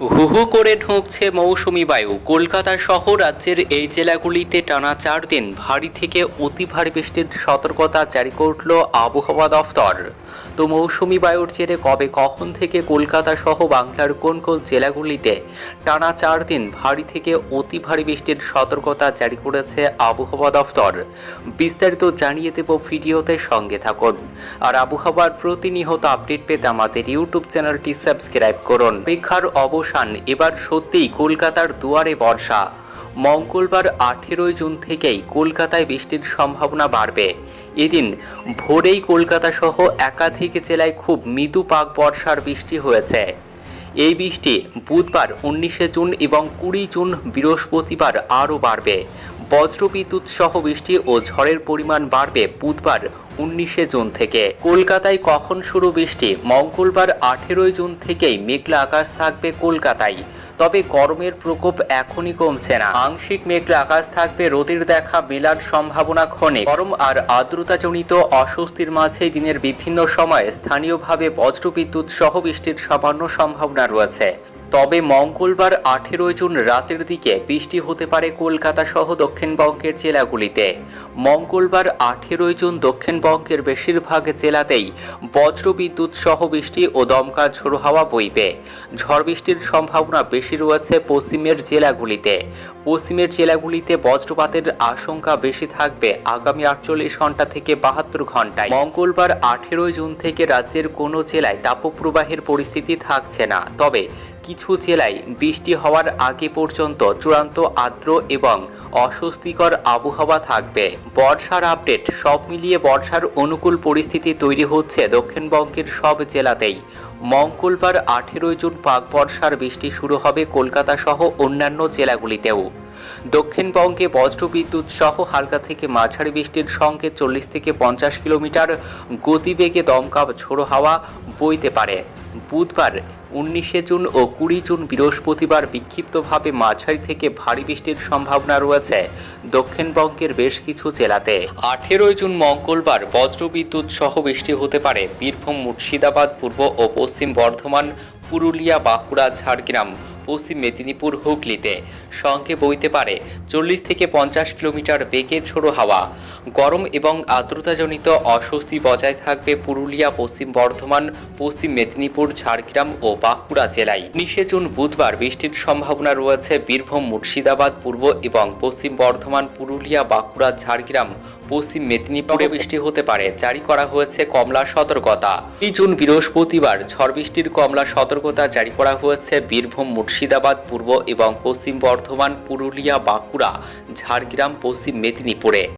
হু হু করে ঢুকছে মৌসুমি বায়ু। কলকাতা সহ রাজ্যের এই জেলাগুলিতে টানা চার দিন ভারী থেকে অতি ভারী বৃষ্টির সতর্কতা জারি করল আবহাওয়া দফতর তো মৌসুমি বায়ুর জেরে কবে কখন থেকে কলকাতা সহ বাংলার কোন কোন জেলাগুলিতে টানা চার দিন ভারী থেকে অতি ভারী বৃষ্টির সতর্কতা জারি করেছে আবহাওয়া দফতর বিস্তারিত জানিয়ে দেব ভিডিওতে সঙ্গে থাকুন। আর আবহাওয়ার প্রতিনিয়ত আপডেট পেতে আমাদের ইউটিউব চ্যানেলটি সাবস্ক্রাইব করুন। পরীক্ষার অবসান, এবার সত্যিই কলকাতার দুয়ারে বর্ষা। মঙ্গলবার আঠেরোই জুন থেকেই কলকাতায় বৃষ্টির সম্ভাবনা বাড়বে। এদিন ভোরেই কলকাতা সহ একাধিক জেলায় খুব মৃদু পাক বর্ষার বৃষ্টি হয়েছে। এই বৃষ্টি বুধবার উনিশে জুন এবং কুড়ি জুন বৃহস্পতিবার আরও বাড়বে। বজ্রবিদ্যুৎ সহ বৃষ্টি ও ঝড়ের পরিমাণ বাড়বে বুধবার উনিশে জুন থেকে। কলকাতায় কখন শুরু বৃষ্টি? মঙ্গলবার আঠেরোই জুন থেকেই মেঘলা আকাশ থাকবে কলকাতায়। তবে গরমের প্রকোপ এখনই কমছে না। আংশিক মেঘলা আকাশ থাকবে, রোদের দেখা মেলার সম্ভাবনা ক্ষণে গরম আর আর্দ্রতাজনিত অস্বস্তির মাঝে দিনের বিভিন্ন সময়ে স্থানীয়ভাবে বজ্রবিদ্যুৎ সহ বৃষ্টির সামান্য সম্ভাবনা রয়েছে। তবে মঙ্গলবার আঠেরোই জুন রাতের দিকে বৃষ্টি হতে পারে কলকাতা সহ দক্ষিণবঙ্গের জেলাগুলিতে। মঙ্গলবার আঠেরোই জুন দক্ষিণবঙ্গের বেশিরভাগ জেলাতেই বজ্রবিদ্যুৎ সহ বৃষ্টি ও দমকা ঝোড়ো হাওয়া বইবে। ঝড় বৃষ্টির সম্ভাবনা বেশি রয়েছে পশ্চিমের জেলাগুলিতে। পশ্চিমের জেলাগুলিতে বজ্রপাতের আশঙ্কা বেশি থাকবে আগামী আটচল্লিশ ঘণ্টা থেকে বাহাত্তর ঘন্টায়। মঙ্গলবার আঠেরোই জুন থেকে রাজ্যের কোনো জেলায় তাপপ্রবাহের পরিস্থিতি থাকছে না। তবে কিছু জেলায় বৃষ্টি হওয়ার আগে পর্যন্ত চূড়ান্ত আর্দ্র এবং অস্বস্তিকর আবহাওয়া থাকবে। বর্ষার আপডেট সব মিলিয়ে বর্ষার অনুকূল পরিস্থিতি তৈরি হচ্ছে দক্ষিণবঙ্গের সব জেলাতেই। মঙ্গলবার আঠেরোই জুন পাক বর্ষার বৃষ্টি শুরু হবে কলকাতা সহ অন্যান্য জেলাগুলিতেও। দক্ষিণবঙ্গে বজ্রবিদ্যুৎ সহ হালকা থেকে মাঝারি বৃষ্টির সঙ্গে চল্লিশ থেকে পঞ্চাশ কিলোমিটার গতিবেগে দমকা ঝোড়ো হাওয়া বইতে পারে। বুধবার উনিশে জুন ও কুড়ি জুন বৃহস্পতিবার বিক্ষিপ্তভাবে মাঝারি থেকে ভারী বৃষ্টির সম্ভাবনা রয়েছে দক্ষিণবঙ্গের বেশ কিছু জেলাতে। আঠেরোই জুন মঙ্গলবার বজ্রবিদ্যুৎ সহ বৃষ্টি হতে পারে বীরভূম, মুর্শিদাবাদ, পূর্ব ও পশ্চিম বর্ধমান, পুরুলিয়া, বাঁকুড়া, ঝাড়গ্রাম। পশ্চিম মেদিনীপুর হুগলিতে। সঙ্গে বইতে পারে চল্লিশ থেকে পঞ্চাশ কিলোমিটার বেগে ঝোড়ো হাওয়া। গরম এবং আর্দ্রতাজনিত অস্বস্তি বজায় থাকবে পুরুলিয়া, পশ্চিম বর্ধমান, পশ্চিম মেদিনীপুর, ঝাড়গ্রাম ও বাঁকুড়া জেলায়। উনিশে জুন, বুধবার বৃষ্টির সম্ভাবনা রয়েছে। বীরভূম, মুর্শিদাবাদ, পূর্ব এবং পশ্চিম বর্ধমান, পুরুলিয়া, বাঁকুড়া, ঝাড়গ্রাম, পশ্চিম মেদিনীপুরে বৃষ্টি হতে পারে। জারি করা হয়েছে কমলা সতর্কতা। এই জুন, বৃহস্পতিবার ঝড় বৃষ্টির কমলা সতর্কতা জারি করা হয়েছে। বীরভূম, মুর্শিদাবাদ, পূর্ব এবং পশ্চিম বর্ধমান, পুরুলিয়া, বাঁকুড়া, ঝাড়গ্রাম, পশ্চিম মেদিনীপুরে।